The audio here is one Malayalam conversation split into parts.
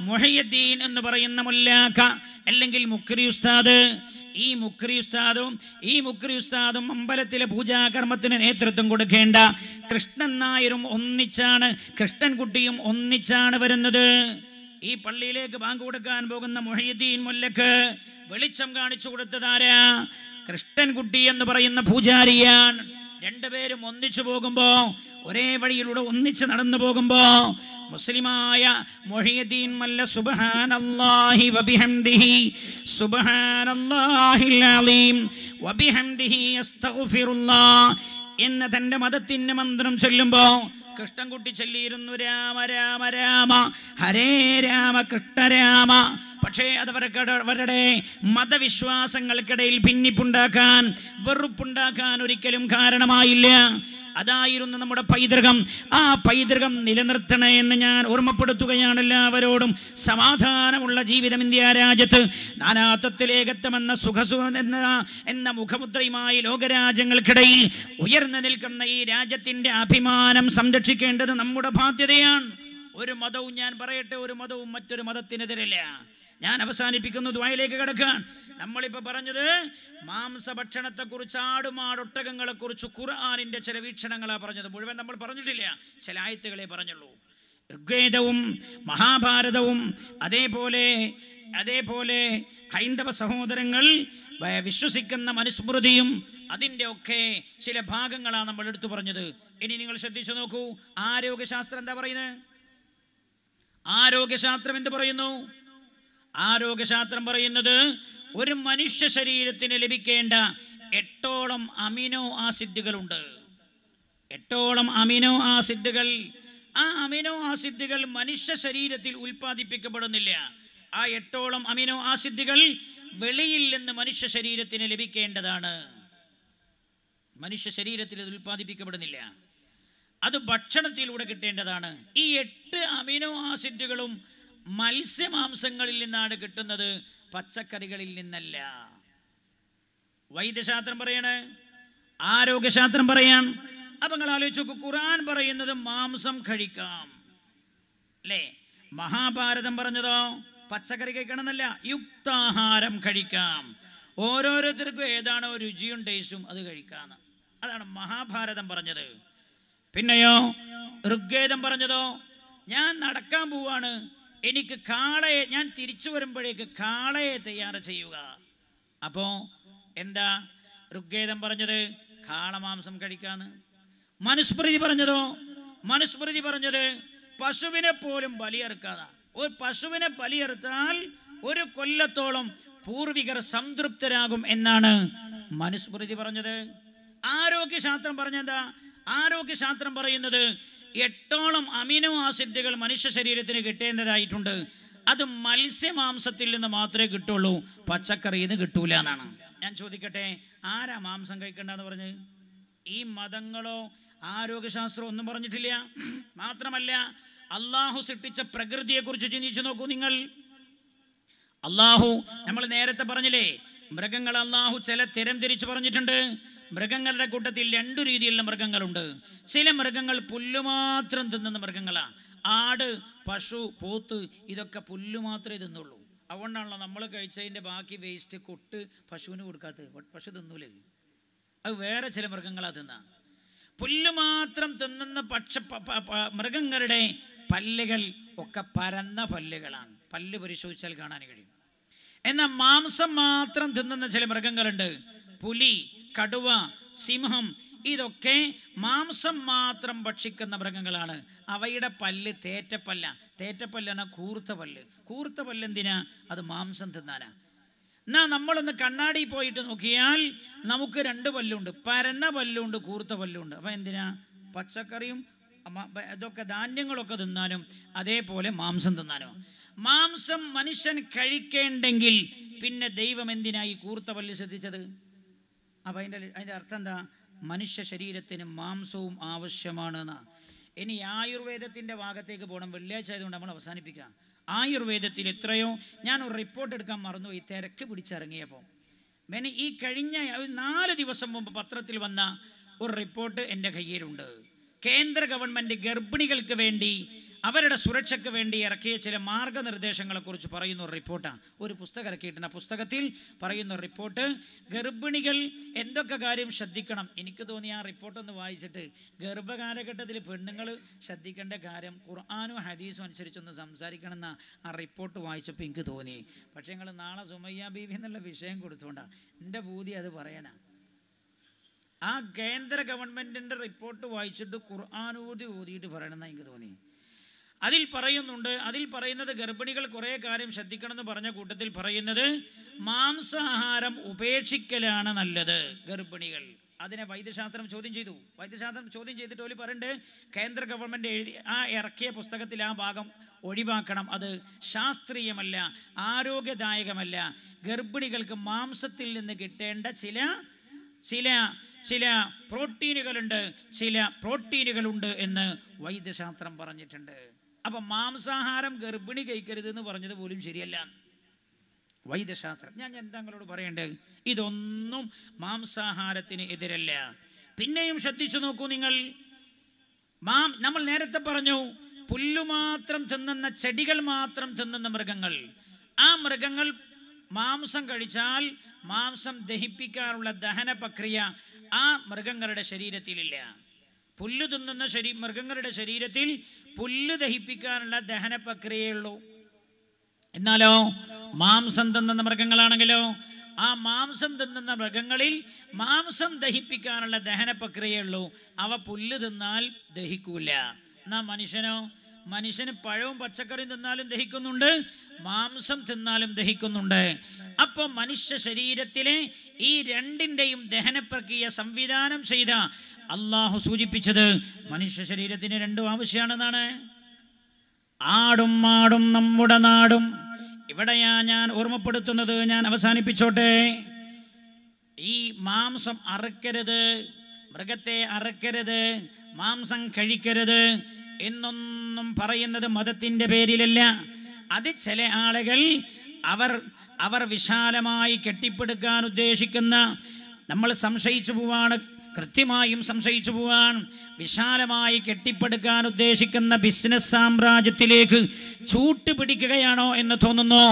മുഹയ്യദ്ദീൻ എന്ന് പറയുന്ന മുല്ലാക്ക അല്ലെങ്കിൽ മുക്രി ഉസ്താദ്. ഈ മുക്രി ഉസ്താദും ഈ മുക്രി ഉസ്താദും അമ്പലത്തിലെ പൂജാകർമ്മത്തിന് നേതൃത്വം കൊടുക്കേണ്ട കൃഷ്ണൻ നായരും ഒന്നിച്ചാണ് കൃഷ്ണൻകുട്ടിയും ഒന്നിച്ചാണ് വരുന്നത്. ഈ പള്ളിയിലേക്ക് ബാങ്ക് കൊടുക്കാൻ പോകുന്ന മൊഹീദ്ദീൻ മുല്ലക്ക് വെളിച്ചം കാണിച്ചു കൊടുത്തതാരാ? കൃഷ്ണൻകുട്ടി എന്ന് പറയുന്ന പൂജാരിയാണ്. രണ്ടുപേരും ഒന്നിച്ചു പോകുമ്പോ ഒരേ വഴിയിലൂടെ ഒന്നിച്ച് നടന്നു പോകുമ്പോ മുസ്ലിമായ മൊഹീദ്ദീൻ മല്ല സുബ്ഹാനല്ലാഹി വബിഹംദിഹി സുബ്ഹാനല്ലാഹിൽ അലീം വബിഹംദിഹി അസ്തഗ്ഫിറുല്ലാഹ് എന്ന തന്റെ മതത്തിന്റെ മന്ത്രം ചൊല്ലുമ്പോ കൃഷ്ണൻകുട്ടി ചൊല്ലിയിരുന്നു രാമ രാമ രാമ ഹരേ രാമ കൃഷ്ണരാമ പക്ഷേ അത് അവരുടെ മതവിശ്വാസങ്ങൾക്കിടയിൽ ഭിന്നിപ്പുണ്ടാക്കാൻ വെറുപ്പുണ്ടാക്കാൻ ഒരിക്കലും കാരണമായില്ല. അതായിരുന്നു നമ്മുടെ പൈതൃകം. ആ പൈതൃകം നിലനിർത്തണേ എന്ന് ഞാൻ ഓർമ്മപ്പെടുത്തുകയാണ് എല്ലാവരോടും. സമാധാനമുള്ള ജീവിതം ഇന്ത്യ രാജ്യത്ത്. നാനാത്വത്തിൽ ഏകത്വം എന്ന സുഖസു എന്ന എന്ന മുഖമുദ്രയുമായി ലോകരാജ്യങ്ങൾക്കിടയിൽ ഉയർന്നു നിൽക്കുന്ന ഈ രാജ്യത്തിന്റെ അഭിമാനം സംരക്ഷിക്കേണ്ടത് നമ്മുടെ ബാധ്യതയാണ്. ഒരു മതവും ഞാൻ പറയട്ടെ ഒരു മതവും മറ്റൊരു മതത്തിനെതിരല്ല. ഞാൻ അവസാനിപ്പിക്കുന്നു ദ്വായിലേക്ക് കിടക്കാൻ നമ്മളിപ്പോൾ പറഞ്ഞത് മാംസഭക്ഷണത്തെക്കുറിച്ച് ആടുമാടൊട്ടകങ്ങളെ കുറിച്ച് ഖുർആാനിന്റെ ചില വീക്ഷണങ്ങളാണ് പറഞ്ഞത്. മുഴുവൻ നമ്മൾ പറഞ്ഞിട്ടില്ല. ചില ആയത്തുകളെ പറഞ്ഞുള്ളൂ. ഋഗ്വേദവും മഹാഭാരതവും അതേപോലെ അതേപോലെ ഹൈന്ദവ സഹോദരങ്ങൾ വിശ്വസിക്കുന്ന മനുസ്മൃതിയും അതിന്റെ ഒക്കെ ചില ഭാഗങ്ങളാണ് നമ്മൾ എടുത്തു പറഞ്ഞത്. ഇനി നിങ്ങൾ ശ്രദ്ധിച്ചു നോക്കൂ. ആരോഗ്യശാസ്ത്രം എന്താ പറയുന്നത്? ആരോഗ്യശാസ്ത്രം എന്ത് പറയുന്നു? ആരോഗ്യശാസ്ത്രം പറയുന്നത് ഒരു മനുഷ്യ ശരീരത്തിന് ലഭിക്കേണ്ട എട്ടോളം അമിനോ ആസിഡുകളുണ്ട്. എട്ടോളം അമിനോ ആസിഡുകൾ. ആ അമിനോ ആസിഡുകൾ മനുഷ്യ ശരീരത്തിൽ ഉൽപ്പാദിപ്പിക്കപ്പെടുന്നില്ല. ആ എട്ടോളം അമിനോ ആസിഡുകൾ വെളിയിൽ നിന്ന് മനുഷ്യ ശരീരത്തിന് ലഭിക്കേണ്ടതാണ്. മനുഷ്യ ശരീരത്തിൽ ഇത് ഉൽപ്പാദിപ്പിക്കപ്പെടുന്നില്ല. അത് ഭക്ഷണത്തിലൂടെ കിട്ടേണ്ടതാണ്. ഈ എട്ട് അമിനോ ആസിഡുകളും മത്സ്യമാംസങ്ങളിൽ നിന്നാണ് കിട്ടുന്നത് പച്ചക്കറികളിൽ നിന്നല്ല. വൈദ്യശാസ്ത്രം പറയണേ ആരോഗ്യശാസ്ത്രം പറയാൻ അപ്പൊ നിങ്ങൾ ആലോചിച്ച് ഖുറാൻ പറയുന്നത് മാംസം കഴിക്കാം. അല്ലേ? മഹാഭാരതം പറഞ്ഞതോ പച്ചക്കറി കഴിക്കണമെന്നല്ല യുക്താഹാരം കഴിക്കാം. ഓരോരുത്തർക്കും ഏതാണോ രുചിയും ടേസ്റ്റും അത് കഴിക്കാന്ന്. അതാണ് മഹാഭാരതം പറഞ്ഞത്. പിന്നെയോ ഋഗ്വേദം പറഞ്ഞതോ ഞാൻ നടക്കാൻ പോവാണ് എനിക്ക് കാളയെ ഞാൻ തിരിച്ചു വരുമ്പോഴേക്ക് കാളയെ തയ്യാർ ചെയ്യുക. അപ്പോ എന്താ? ഋഗ്വേദം പറഞ്ഞത് കാളമാംസം കഴിക്കാന്ന്. മനുസ്മൃതി പറഞ്ഞതോ? മനുസ്മൃതി പറഞ്ഞത് പശുവിനെ പോലും ബലിയെറുക്കാതെ. ഒരു പശുവിനെ ബലിയെറുത്താൽ ഒരു കൊല്ലത്തോളം പൂർവികർ സംതൃപ്തരാകും എന്നാണ് മനുസ്മൃതി പറഞ്ഞത്. ആരോഗ്യശാസ്ത്രം പറഞ്ഞെന്താ? ആരോഗ്യശാസ്ത്രം പറയുന്നത് എട്ടോളം അമിനോ ആസിഡുകൾ മനുഷ്യ ശരീരത്തിന് കിട്ടേണ്ടതായിട്ടുണ്ട്. അത് മത്സ്യമാംസത്തിൽ നിന്ന് മാത്രമേ കിട്ടുള്ളൂ. പച്ചക്കറിയിൽ നിന്ന് കിട്ടൂല എന്നാണ്. ഞാൻ ചോദിക്കട്ടെ ആരാ മാംസം കഴിക്കേണ്ടെന്ന് പറഞ്ഞ്? ഈ മതങ്ങളോ ആരോഗ്യശാസ്ത്രം ഒന്നും പറഞ്ഞിട്ടില്ല. മാത്രമല്ല അള്ളാഹു സൃഷ്ടിച്ച പ്രകൃതിയെക്കുറിച്ച് ചിന്തിച്ചു നോക്കൂ നിങ്ങൾ. അള്ളാഹു നമ്മൾ നേരത്തെ പറഞ്ഞില്ലേ മൃഗങ്ങൾ അള്ളാഹു ചില തിരം തിരിച്ചു പറഞ്ഞിട്ടുണ്ട്. മൃഗങ്ങളുടെ കൂട്ടത്തിൽ രണ്ടു രീതിയിലുള്ള മൃഗങ്ങളുണ്ട്. ചില മൃഗങ്ങൾ പുല്ല് മാത്രം തിന്നുന്ന മൃഗങ്ങളാണ് ആട് പശു പോത്ത് ഇതൊക്കെ പുല്ല് മാത്രമേ തിന്നുള്ളൂ. അതുകൊണ്ടാണല്ലോ നമ്മൾ കഴിച്ചതിന്റെ ബാക്കി വേസ്റ്റ് കൊട്ട് പശുവിന് കൊടുക്കാത്തത്. പശു തിന്നൂലേ? അത് വേറെ ചില മൃഗങ്ങളാണ് തിന്ന. പുല്ല് മാത്രം തിന്നുന്ന പക്ഷ മൃഗങ്ങളുടെ പല്ലുകൾ ഒക്കെ പരന്ന പല്ലുകളാണ്. പല്ല് പരിശോധിച്ചാൽ കാണാൻ കഴിയും. എന്നാൽ മാംസം മാത്രം തിന്നുന്ന ചില മൃഗങ്ങളുണ്ട്. പുലി കടുവ സിംഹം ഇതൊക്കെ മാംസം മാത്രം ഭക്ഷിക്കുന്ന മൃഗങ്ങളാണ്. അവയുടെ പല്ല് തേറ്റപ്പല്ല. തേറ്റപ്പല്ലാണ് കൂർത്ത പല്ല്. കൂർത്ത പല്ല് എന്തിനാ അത് മാംസം തിന്നാനാ. എന്നാ നമ്മളൊന്ന് കണ്ണാടി പോയിട്ട് നോക്കിയാൽ നമുക്ക് രണ്ട് പല്ലുണ്ട്. പരന്ന പല്ലുണ്ട് കൂർത്ത പല്ലുണ്ട്. അപ്പം എന്തിനാ? പച്ചക്കറിയും ഇതൊക്കെ ധാന്യങ്ങളൊക്കെ തിന്നാനും അതേപോലെ മാംസം തിന്നാനും. മാംസം മനുഷ്യൻ കഴിക്കേണ്ടെങ്കിൽ പിന്നെ ദൈവം എന്തിനാ ഈ കൂർത്ത പല്ല് ശ്രദ്ധിച്ചത്? അപ്പം അതിന്റെ അതിന്റെ അർത്ഥം എന്താ? മനുഷ്യ ശരീരത്തിന് മാംസവും ആവശ്യമാണ് എന്നാ ഇനി ആയുർവേദത്തിന്റെ ഭാഗത്തേക്ക് പോകണം വെള്ളിയാഴ്ച ആയതുകൊണ്ട് നമ്മൾ അവസാനിപ്പിക്കാം. ആയുർവേദത്തിൽ എത്രയോ ഞാൻ ഒരു റിപ്പോർട്ട് എടുക്കാൻ മറന്നു ഈ തിരക്ക് പിടിച്ചിറങ്ങിയപ്പോൾ പിന്നെ ഈ കഴിഞ്ഞ നാല് ദിവസം മുമ്പ് പത്രത്തിൽ വന്ന ഒരു റിപ്പോർട്ട് എന്റെ കയ്യിലുണ്ട്. കേന്ദ്ര ഗവൺമെന്റ് ഗർഭിണികൾക്ക് വേണ്ടി അവരുടെ സുരക്ഷയ്ക്ക് വേണ്ടി ഇറക്കിയ ചില മാർഗനിർദ്ദേശങ്ങളെക്കുറിച്ച് പറയുന്ന ഒരു റിപ്പോർട്ടാണ്. ഒരു പുസ്തകം ഇറക്കിയിട്ടുണ്ട്. ആ പുസ്തകത്തിൽ പറയുന്ന ഒരു റിപ്പോർട്ട് ഗർഭിണികൾ എന്തൊക്കെ കാര്യം ശ്രദ്ധിക്കണം? എനിക്ക് തോന്നി ആ റിപ്പോർട്ടൊന്ന് വായിച്ചിട്ട് ഗർഭകാലഘട്ടത്തിൽ പെണ്ണുങ്ങൾ ശ്രദ്ധിക്കേണ്ട കാര്യം ഖുർആാനും ഹദീസും അനുസരിച്ചൊന്ന് സംസാരിക്കണമെന്ന ആ റിപ്പോർട്ട് വായിച്ചപ്പോൾ എനിക്ക് തോന്നി. പക്ഷേ നിങ്ങൾ നാളെ സുമയ്യ ബീവി എന്നുള്ള വിഷയം കൊടുത്തുകൊണ്ടാണ് എന്റെ ബൂതി അത് പറയാനാണ് ആ കേന്ദ്ര ഗവൺമെന്റിന്റെ റിപ്പോർട്ട് വായിച്ചിട്ട് ഖുർആാനൂതി ഊതിയിട്ട് പറയണമെന്നാണ് എനിക്ക് തോന്നി. അതിൽ പറയുന്നുണ്ട് അതിൽ പറയുന്നത് ഗർഭിണികൾ കുറേ കാര്യം ശ്രദ്ധിക്കണമെന്ന് പറഞ്ഞ കൂട്ടത്തിൽ പറയുന്നത് മാംസാഹാരം ഉപേക്ഷിക്കലാണ് നല്ലത് ഗർഭിണികൾ. അതിനെ വൈദ്യശാസ്ത്രം ചോദ്യം ചെയ്തു. വൈദ്യശാസ്ത്രം ചോദ്യം ചെയ്തിട്ട് ഓലി പറയുന്നുണ്ട് കേന്ദ്ര ഗവൺമെന്റ് എഴുതി ആ ഇറക്കിയ പുസ്തകത്തിൽ ആ ഭാഗം ഒഴിവാക്കണം. അത് ശാസ്ത്രീയമല്ല ആരോഗ്യദായകമല്ല. ഗർഭിണികൾക്ക് മാംസത്തിൽ നിന്ന് കിട്ടേണ്ട ചില ചില ചില പ്രോട്ടീനുകളുണ്ട് ചില പ്രോട്ടീനുകളുണ്ട് എന്ന് വൈദ്യശാസ്ത്രം പറഞ്ഞിട്ടുണ്ട്. അപ്പം മാംസാഹാരം ഗർഭിണി കഴിക്കരുത് എന്ന് പറഞ്ഞത് പോലും ശരിയല്ല. വൈദ്യശാസ്ത്രം. ഞാൻ എന്താ നിങ്ങളോട് പറയേണ്ടത്? ഇതൊന്നും മാംസാഹാരത്തിന് എതിരല്ല. പിന്നെയും ശ്രദ്ധിച്ചു നോക്കൂ നിങ്ങൾ. മാം നമ്മൾ നേരത്തെ പറഞ്ഞു പുല്ലു മാത്രം തിന്നുന്ന ചെടികൾ മാത്രം തിന്നുന്ന മൃഗങ്ങൾ. ആ മൃഗങ്ങൾ മാംസം കഴിച്ചാൽ മാംസം ദഹിപ്പിക്കാനുള്ള ദഹന പ്രക്രിയ ആ മൃഗങ്ങളുടെ ശരീരത്തിലില്ല. പുല്ല് തിന്നുന്ന ശരീ മൃഗങ്ങളുടെ ശരീരത്തിൽ പുല്ല് ദഹിപ്പിക്കാനുള്ള ദഹന പ്രക്രിയയുള്ളൂ എന്നാലോ മാംസം തിന്നുന്ന മൃഗങ്ങളാണെങ്കിലോ ആ മാംസം തിന്നുന്ന മൃഗങ്ങളിൽ മാംസം ദഹിപ്പിക്കാനുള്ള ദഹന പ്രക്രിയയുള്ളൂ അവ പുല്ല് തിന്നാൽ ദഹിക്കൂല. എന്നാ മനുഷ്യനോ മനുഷ്യന് പഴവും പച്ചക്കറിയും തിന്നാലും ദഹിക്കുന്നുണ്ട് മാംസം തിന്നാലും ദഹിക്കുന്നുണ്ട്. അപ്പോൾ മനുഷ്യ ശരീരത്തിലെ ഈ രണ്ടിന്റെയും ദഹന പ്രക്രിയ സംവിധാനം ചെയ്ത അള്ളാഹു സൂചിപ്പിച്ചത് മനുഷ്യ ശരീരത്തിന് രണ്ടും ആവശ്യമാണെന്നാണ് ആടും മാടും നമ്മുടെ നാടും. ഇവിടെയാ ഞാൻ ഓർമ്മപ്പെടുത്തുന്നത് ഞാൻ അവസാനിപ്പിച്ചോട്ടെ. ഈ മാംസം അറുക്കരുത് മൃഗത്തെ അറുക്കരുത് മാംസം കഴിക്കരുത് എന്നൊന്നും പറയുന്നത് മതത്തിന്റെ പേരിലല്ല. അത് ചില ആളുകൾ അവർ അവർ വിശാലമായി കെട്ടിപ്പടുക്കാൻ ഉദ്ദേശിക്കുന്ന നമ്മൾ സംശയിച്ചു പോവാണ് കൃത്യമായും സംശയിച്ചു പോവാൻ വിശാലമായി കെട്ടിപ്പടുക്കാൻ ഉദ്ദേശിക്കുന്ന ബിസിനസ് സാമ്രാജ്യത്തിലേക്ക് ചൂട്ടുപിടിക്കുകയാണോ എന്ന് തോന്നുന്നു.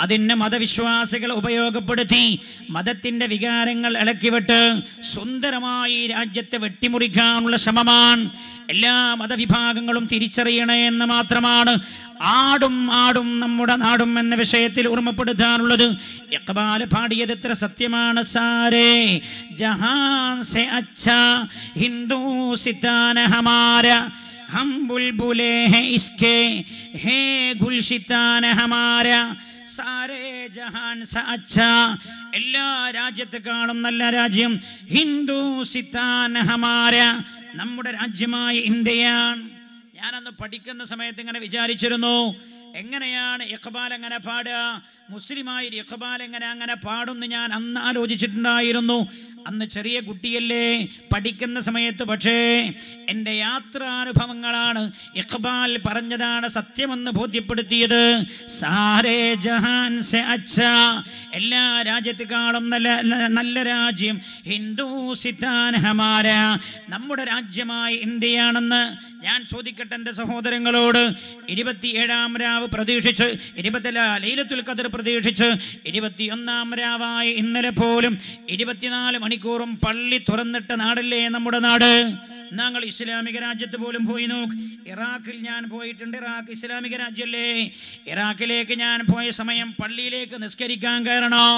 അതിന് മതവിശ്വാസികൾ ഉപയോഗപ്പെടുത്തി മതത്തിന്റെ വികാരങ്ങൾ ഇളക്കിവിട്ട് സുന്ദരമായി രാജ്യത്തെ വെട്ടിമുറിക്കാനുള്ള ശ്രമമാണ്. എല്ലാ മതവിഭാഗങ്ങളും തിരിച്ചറിയണേ എന്ന് മാത്രമാണ് ആടും ആടും നമ്മുടെ നാടും എന്ന വിഷയത്തിൽ ഓർമ്മപ്പെടുത്താനുള്ളത് ഇക്ബാൽ പാടിയത് എത്ര സത്യമാണ് സാരേ. ജഹാൻ സെ ഹിന്ദു സിതാന ഹമാര ഹം ബുൽബുലേ ഹെ ഇസ്കേ ഹേ ഗുൽഷിത്താന ഹമാര. സാരേ ജഹാൻ സ അച്ഛ. എല്ലാ രാജ്യത്തെക്കാളും നല്ല രാജ്യം. ഹിന്ദു സിത്താൻ ഹമാര നമ്മുടെ രാജ്യമായ ഇന്ത്യയാണ്. ഞാനന്ന് പഠിക്കുന്ന സമയത്ത് ഇങ്ങനെ വിചാരിച്ചിരുന്നു എങ്ങനെയാണ് ഇഖ്ബാൽ എങ്ങനെ പാടുക? മുസ്ലിമായി ഇഖ്ബാൽ എങ്ങനെ അങ്ങനെ പാടുമെന്ന് ഞാൻ അന്ന് ആലോചിച്ചിട്ടുണ്ടായിരുന്നു. അന്ന് ചെറിയ കുട്ടിയല്ലേ പഠിക്കുന്ന സമയത്ത് പക്ഷേ എന്റെ യാത്രാനുഭവങ്ങളാണ് ഇഖ്ബാൽ പറഞ്ഞതാണ് സത്യമെന്ന് ബോധ്യപ്പെടുത്തിയത്. സാരേ ജഹാൻ സെ അച്ഛ എല്ലാ രാജ്യത്തെക്കാളും നല്ല നല്ല രാജ്യം ഹിന്ദു സിത്താൻ ഹമാര. നമ്മുടെ രാജ്യമായ ഇന്ത്യയാണെന്ന് ഞാൻ ചോദിക്കട്ടെ എന്റെ സഹോദരങ്ങളോട്. ഇരുപത്തിയേഴാം രാവ് പ്രതീക്ഷിച്ച് ഇരുപത്തില ലൈലത്തുൽ ഖദർ പ്രതീക്ഷിച്ച് ഇരുപത്തിയൊന്നാം രാവായ ഇന്നലെ പോലും ഇരുപത്തിനാല് മണിക്കൂറും പള്ളി തുറന്നിട്ട നാടല്ലേ നമ്മുടെ നാട്? ഞങ്ങൾ ഇസ്ലാമിക രാജ്യത്ത് പോലും പോയി നോക്ക്. ഇറാഖിൽ ഞാൻ പോയിട്ടുണ്ട്. ഇറാഖ് ഇസ്ലാമിക രാജ്യമല്ലേ? ഇറാഖിലേക്ക് ഞാൻ പോയ സമയം പള്ളിയിലേക്ക് നിസ്കരിക്കാൻ കയറണോ?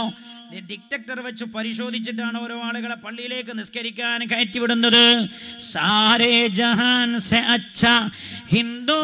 ഡിറ്റക്ടർ വെച്ച് പരിശോധിച്ചിട്ടാണ് ഓരോ ആളുകളെ പള്ളിയിലേക്ക് നിസ്കരിക്കാൻ കയറ്റിവിടുന്നത് സാരേ ജഹാൻ ഹിന്ദു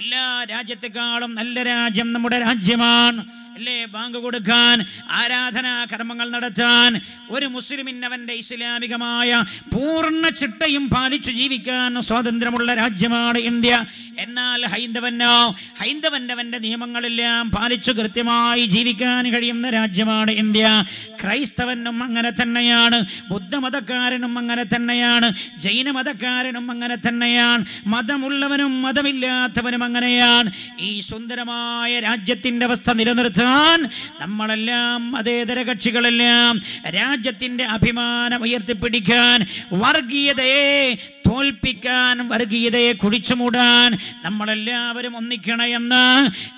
എല്ലാ രാജ്യത്തെക്കാളും നല്ല രാജ്യം നമ്മുടെ രാജ്യമാണ്. അല്ലേ? ബാങ്ക് കൊടുക്കാൻ ആരാധനാ കർമ്മങ്ങൾ നടത്താൻ ഒരു മുസ്ലിമിൻ അവന്റെ ഇസ്ലാമികമായ പൂർണ ചിട്ടയും പാലിച്ചു ജീവിക്കാൻ സ്വാതന്ത്ര്യമുള്ള രാജ്യമാണ് ഇന്ത്യ. എന്നാൽ ഹൈന്ദവനോ ഹൈന്ദവന്റെവന്റെ നിയമങ്ങളെല്ലാം പാലിച്ചു കൃത്യമായി ജീവിക്കാൻ കഴിയുന്ന രാജ്യമാണ് ഇന്ത്യ. ക്രൈസ്തവനും അങ്ങനെ തന്നെയാണ് ബുദ്ധമതക്കാരനും അങ്ങനെ തന്നെയാണ് ജൈനമതക്കാരനും അങ്ങനെ തന്നെയാണ് മതമുള്ളവനും മതമില്ലാത്തവനും അങ്ങനെയാണ്. ഈ സുന്ദരമായ രാജ്യത്തിന്റെ അവസ്ഥ നിലനിർത്താൻ കൊടുക്കാൻ നമ്മളെല്ലാം മതേതര കക്ഷികളെല്ലാം രാജ്യത്തിന്റെ അഭിമാനം ഉയർത്തിപ്പിടിക്കാൻ വർഗീയതയെ തോൽപ്പിക്കാൻ വർഗീയതയെ കുഴിച്ചുമൂടാൻ നമ്മളെല്ലാവരും ഒന്നിക്കണമെന്ന്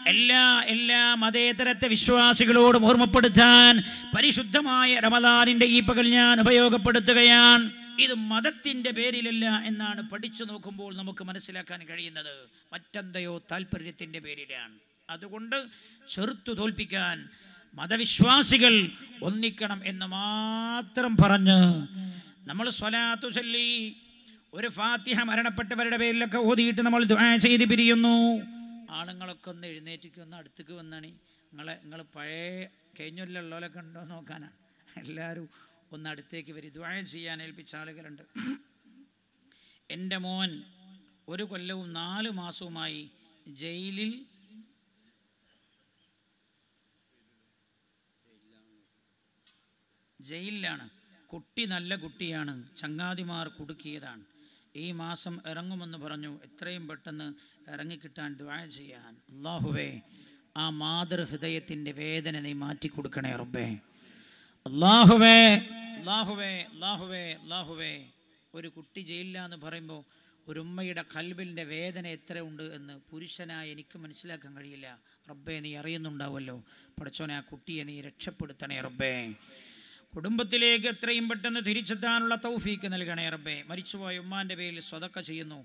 എല്ലാ എല്ലാ മതേതരത്തെ വിശ്വാസികളോടും ഓർമ്മപ്പെടുത്താൻ പരിശുദ്ധമായ റമദാനിന്റെ ഈ പകൽ ഞാൻ ഉപയോഗപ്പെടുത്തുകയാണ്. ഇത് മതത്തിന്റെ പേരിലല്ല എന്നാണ് പഠിച്ചു നോക്കുമ്പോൾ നമുക്ക് മനസ്സിലാക്കാൻ കഴിയുന്നത്. മറ്റെന്തയോ താല്പര്യത്തിന്റെ പേരിലാണ്. അതുകൊണ്ട് ചെറുത്തു തോൽപ്പിക്കാൻ മതവിശ്വാസികൾ ഒന്നിക്കണം എന്ന് മാത്രം പറഞ്ഞ് നമ്മൾ സ്വലാത്തു ചൊല്ലി ഒരു ഫാത്തിഹ മരണപ്പെട്ടവരുടെ പേരിലൊക്കെ ഓതിയിട്ട് നമ്മൾ ചെയ്ത് പിരിയുന്നു. ആണുങ്ങളൊക്കെ ഒന്ന് എഴുന്നേറ്റിക്ക് ഒന്ന് അടുത്തേക്ക് വന്നാണ്. നിങ്ങളെ നിങ്ങൾ പഴയ കഴിഞ്ഞൊല്ലുള്ളവരൊക്കെ ഉണ്ടോ നോക്കാനാണ് എല്ലാവരും ഒന്ന് അടുത്തേക്ക് വരി. ദ്വായം ചെയ്യാൻ ഏൽപ്പിച്ച ആളുകളുണ്ട്. എന്റെ മോൻ ഒരു കൊല്ലവും നാല് മാസവുമായി ജയിലിൽ ജയിലിലാണ്. കുട്ടി നല്ല കുട്ടിയാണ്. ചങ്ങാതിമാർ കുടുക്കിയതാണ്. ഈ മാസം ഇറങ്ങുമെന്ന് പറഞ്ഞു. എത്രയും പെട്ടെന്ന് ഇറങ്ങിക്കിട്ടാൻ ദ്വായ ചെയ്യാൻ. അള്ളാഹുവേ ആ മാതൃഹൃദയത്തിന്റെ വേദന നീ മാറ്റി കൊടുക്കണേ റബ്ബേ. അള്ളാഹുവേ അള്ളാഹുവേ അള്ളാഹുവേ അള്ളാഹുവേ ഒരു കുട്ടി ജയിലിലാന്ന് പറയുമ്പോൾ ഒരു ഉമ്മയുടെ കൽബിന്റെ വേദന എത്ര ഉണ്ട് എന്ന് പുരുഷനായി എനിക്ക് മനസ്സിലാക്കാൻ കഴിയില്ല. റബ്ബേ നീ അറിയുന്നുണ്ടാവുമല്ലോ. പഠിച്ചോനെ ആ കുട്ടിയെ നീ രക്ഷപ്പെടുത്തണേ റബ്ബേ. കുടുംബത്തിലേക്ക് എത്രയും പെട്ടെന്ന് തിരിച്ചെത്താനുള്ള തൗഫീക്ക് നൽകണേ റബ്ബേ. മരിച്ചുപോയ ഉമ്മാന്റെ പേരിൽ സ്വതക്ക ചെയ്യുന്നു.